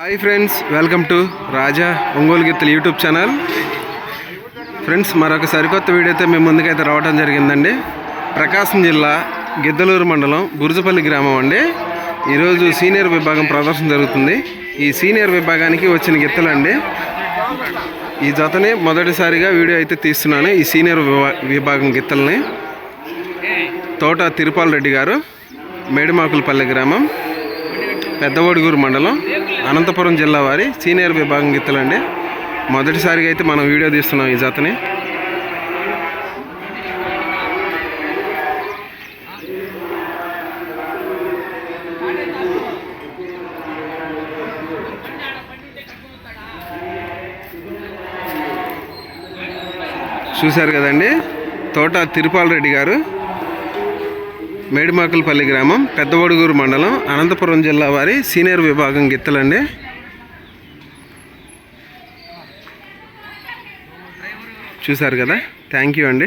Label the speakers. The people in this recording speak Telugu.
Speaker 1: Hi friends welcome to Raja Ongole గిత్తలు యూట్యూబ్ ఛానల్ ఫ్రెండ్స్ మరొక సరికొత్త వీడియోతో మేము ముందుకైతే రావడం జరిగిందండి. ప్రకాశం జిల్లా గిద్దలూరు మండలం గురుజపల్లి గ్రామం అండి. ఈరోజు సీనియర్ విభాగం ప్రదర్శన జరుగుతుంది. ఈ సీనియర్ విభాగానికి వచ్చిన గిత్తలండి ఈ జతనే మొదటిసారిగా వీడియో అయితే తీస్తున్నాను ఈ సీనియర్ విభా- విభాగం గిత్తల్ని. తోట తిరుపాల్ రెడ్డి గారు మేడిమాకులపల్లి గ్రామం. పెద్దవడుగూరు మండలం అనంతపురం జిల్లా వారి సీనియర్ విభాగం గిత్తలండి. మొదటిసారిగా అయితే మనం వీడియో తీస్తున్నాం ఈ జాతని. చూశారు కదండి తోట తిరుపాల్ రెడ్డి గారు. మేడిమాకులపల్లి గ్రామం పెద్దవడుగూరు మండలం అనంతపురం జిల్లా వారి సీనియర్ విభాగం గిత్తలండి. చూశారు కదా? థ్యాంక్ యూ అండి.